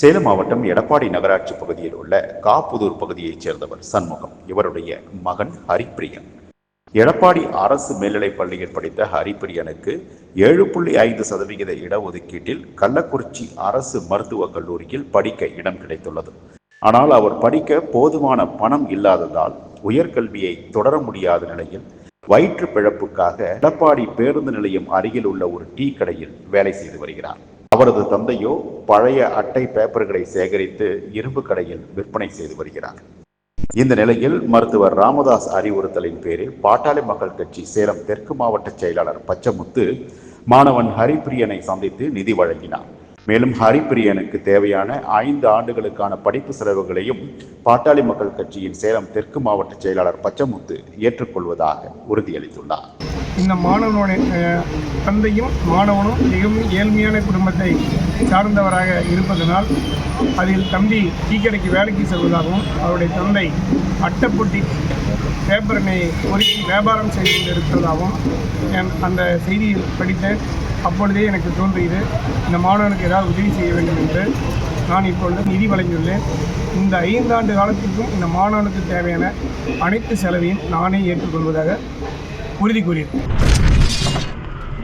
சேலம் மாவட்டம் எடப்பாடி நகராட்சி பகுதியில் உள்ள காப்புதூர் பகுதியைச் சேர்ந்தவர் சண்முகம். இவருடைய மகன் ஹரிப்பிரியன். எடப்பாடி அரசு மேல்நிலைப் பள்ளியில் படித்த ஹரிப்பிரியனுக்கு ஏழு புள்ளி ஐந்து சதவிகித இடஒதுக்கீட்டில் கள்ளக்குறிச்சி அரசு மருத்துவக் கல்லூரியில் படிக்க இடம் கிடைத்துள்ளது. ஆனால் அவர் படிக்க போதுமான பணம் இல்லாததால் உயர்கல்வியை தொடர முடியாத நிலையில் வயிற்று பிழப்புக்காக எடப்பாடி பேருந்து நிலையம் அருகில் உள்ள ஒரு டீ கடையில் வேலை செய்து வருகிறார். அவரது தந்தையோ பழைய அட்டை பேப்பர்களை சேகரித்து இரும்பு கடையில் விற்பனை செய்து வருகிறார். இந்த நிலையில் மருத்துவர் ராமதாஸ் அறிவுறுத்தலின் பேரில் பாட்டாளி மக்கள் கட்சி சேலம் தெற்கு மாவட்ட செயலாளர் பச்சமுத்து மாணவன் ஹரிப்பிரியனை சந்தித்து நிதி வழங்கினார். மேலும் ஹரிப்பிரியனுக்கு தேவையான ஐந்து ஆண்டுகளுக்கான படிப்பு செலவுகளையும் பாட்டாளி மக்கள் கட்சியின் சேலம் தெற்கு மாவட்ட செயலாளர் பச்சமுத்து ஏற்றுக்கொள்வதாக உறுதியளித்துள்ளார். இந்த மாணவனுடைய தந்தையும் மாணவனும் மிகவும் ஏழ்மையான குடும்பத்தை சார்ந்தவராக இருப்பதனால் அதில் தம்பி டீக்கடைக்கு வேலைக்கு செல்வதாகவும் அவருடைய தந்தை அட்டைப்பொட்டி பேப்பரனை பொறுக்கி வியாபாரம் செய்து கொண்டிருக்கிறதாகவும் என் அந்த செய்தியில் படித்தேன். அப்பொழுதே எனக்கு தோன்றியது இந்த மாணவனுக்கு ஏதாவது உதவி செய்ய வேண்டும் என்று நான் இப்பொழுது நிதி வழங்கியுள்ளேன். இந்த ஐந்தாண்டு காலத்திற்கும் இந்த மாணவனுக்கு தேவையான அனைத்து செலவையும் நானே ஏற்றுக்கொள்வதாக உறுதி கூறியிருக்கேன்